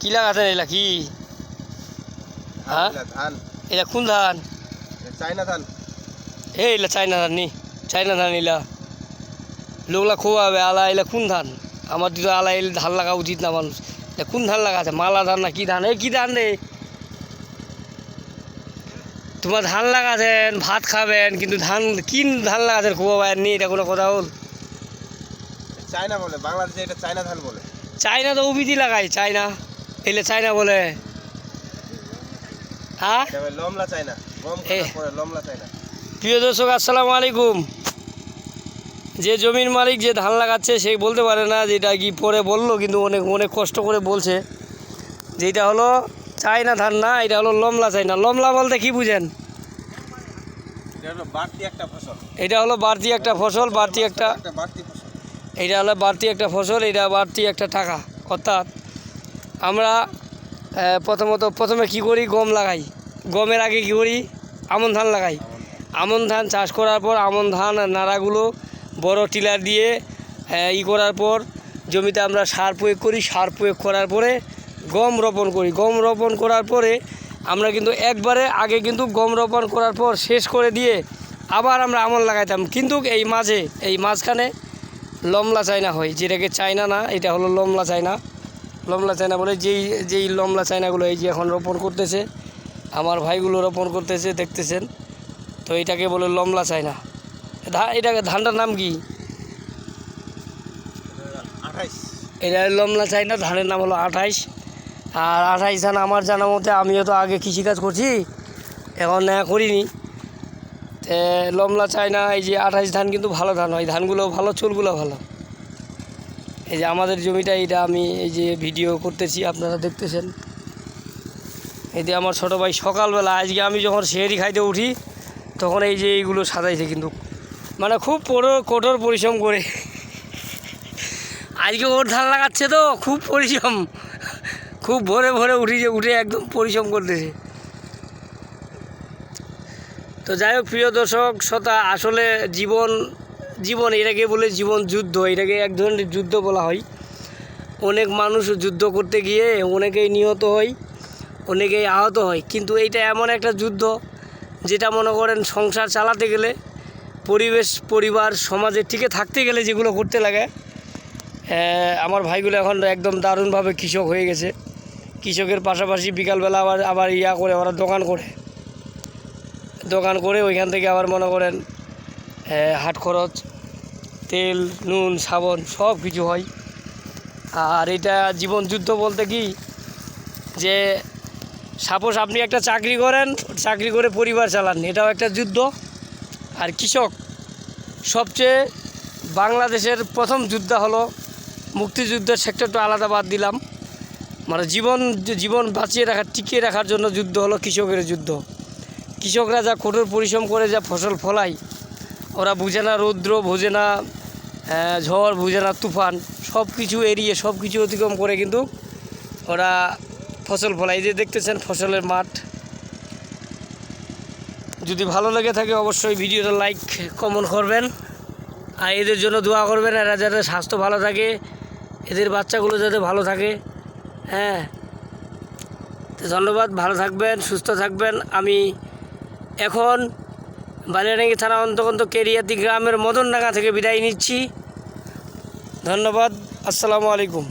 কি লাগাছেন এলা কি? হ্যাঁ? ধান। ধান কোন ধান? চাইনা ধান। এ এলা চাইনা ধান নি। চাইনা ধান এলা। লোকলা খোয়াবে আলা এলা কোন ধান? আমার দিকে আলা এলে ধান লাগা উচিত না মানুষ। এটা কোন ধান লাগাছে মালা ধান না কি ধান? এ কি ধান রে? তোমার ধান লাগাছেন ভাত খাবেন কিন্তু ধান কি ধান লাগাছেন খোয়াবেন নি এটা কোনো কথা হল চাইনা বলে বাংলাদেশে এটা চাইনা ধান বলে। চায়না তো উবিধি লাগাই চায়না। এলে চায়না বলে। হ্যাঁ? বলে লমলা চাইনা প্রিয় দর্শক আসসালামু আলাইকুম। যে জমির মালিক যে ধান লাগাচ্ছে সেই বলতে পারে না যে এটা কি পরে বলল কিন্তু অনেক অনেক কষ্ট করে বলছে যে এটা হলো চায়না ধান না এটা হলো লমলা চায়না লমলা বলতে কি বুঝেন? এটা হলো বাড়তি একটা ফসল। এটা হলো বাড়তি একটা এটা হলো বাড়তি একটা ফসল এটা বাড়তি একটা টাকা। অর্থাৎ আমরা প্রথমত প্রথমে কি করি? গম লাগাই। গমের আগে কি করি? আমন ধান লাগাই। আমন ধান চাষ করার পর আমন ধান নাড়াগুলো বড় টিলার দিয়ে ই করার পর জমিতে আমরা সার প্রয়োগ করি। সার প্রয়োগ করার পরে গম রোপণ করি। গম রোপণ করার পরে আমরা কিন্তু একবারে আগে কিন্তু গম রোপণ করার পর শেষ করে দিয়ে আবার আমরা আমন লাগাইতাম। কিন্তু এই মাঝে, এই মাঝখানে লমলা চায়না হয়। যেটাকে চায়না না, এটা হলো লমলা চায়না। লমলা চায়না বলে যেই যেই লমলা চায়নাগুলো এই যে এখন রোপণ করতেছে আমার ভাইগুলো রোপণ করতেছে দেখতেছেন। তো এটাকে বলে লমলা চায়না। ধা এটাকে ধানটার নাম কি? আঠাইশ। এটা লমলা চায়না ধানের নাম হলো আঠাইশ। আর আঠাইশ ধান আমার জানা মতে আমিও তো আগে কৃষিকাজ করছি এখন না করিনি। তে লমলা চায়না এই যে আঠাইশ ধান কিন্তু ভালো ধান হয় ধানগুলো ভালো চুলগুলো ভালো। এই যে আমাদের জমিটা, এটা আমি এই যে ভিডিও করতেছি, আপনারা দেখতেছেন। এই যে আমার ছোটো ভাই সকালবেলা, আজকে আমি যখন শেয়ারি খাইতে উঠি, তখন এই যে এইগুলো সাজাইছে কিন্তু। মানে খুব কঠোর কঠোর পরিশ্রম করে। আজকে ওর ধান লাগাচ্ছে তো, খুব পরিশ্রম। খুব ভোরে ভোরে উঠি যে, উঠে একদম পরিশ্রম করতেছে। তো যাই হোক, প্রিয় দর্শক, শ্রোতা, আসলে জীবন জীবন, এটাকে বলে জীবন যুদ্ধ, এটাকে এক ধরনের যুদ্ধ বলা হয়। অনেক মানুষ যুদ্ধ করতে গিয়ে অনেকেই নিহত হয়, অনেকেই আহত হয়। কিন্তু এইটা এমন একটা যুদ্ধ, যেটা মনে করেন সংসার চালাতে গেলে, পরিবেশ, পরিবার, সমাজে টিকে থাকতে গেলে যেগুলো করতে লাগে আমার ভাইগুলো এখন একদম দারুণভাবে কৃষক হয়ে গেছে। কৃষকের পাশাপাশি বিকালবেলা আবার আবার ইয়া করে, ওরা দোকান করে। দোকান করে ওইখান থেকে আবার মনে করেন হাট খরচ, তেল, নুন, সাবন, সব কিছু হয়। আর এটা জীবন যুদ্ধ বলতে কি? যে সাপোজ আপনি একটা চাকরি করেন, চাকরি করে পরিবার চালান, এটাও একটা যুদ্ধ। আর কৃষক, সবচেয়ে বাংলাদেশের প্রথম যুদ্ধ হলো মুক্তিযুদ্ধের সেক্টরটা আলাদা বাদ দিলাম। মানে জীবন জীবন বাঁচিয়ে রাখার, টিকিয়ে রাখার জন্য যুদ্ধ হলো কৃষকের যুদ্ধ। কৃষকরা যা কঠোর পরিশ্রম করে যা ফসল ফলায় ওরা বুঝে না রৌদ্র, বোঝে না ঝড়, বুঝে না তুফান সব কিছু এড়িয়ে সব কিছু অতিক্রম করে কিন্তু ওরা ফসল ফলায়। যে দেখতেছেন ফসলের মাঠ। যদি ভালো লেগে থাকে অবশ্যই ভিডিওটা লাইক, কমেন্ট করবেন। আর এদের জন্য দোয়া করবেন, এরা যাতে স্বাস্থ্য ভালো থাকে, এদের বাচ্চাগুলো যাতে ভালো থাকে। হ্যাঁ। ধন্যবাদ, ভালো থাকবেন, সুস্থ থাকবেন। আমি এখন বালিয়াডাঙ্গি থানা অন্তর্গত কেরিয়াতি গ্রামের মদনডাঙ্গা থেকে বিদায় নিচ্ছি। ধন্যবাদ। আসসালামু আলাইকুম।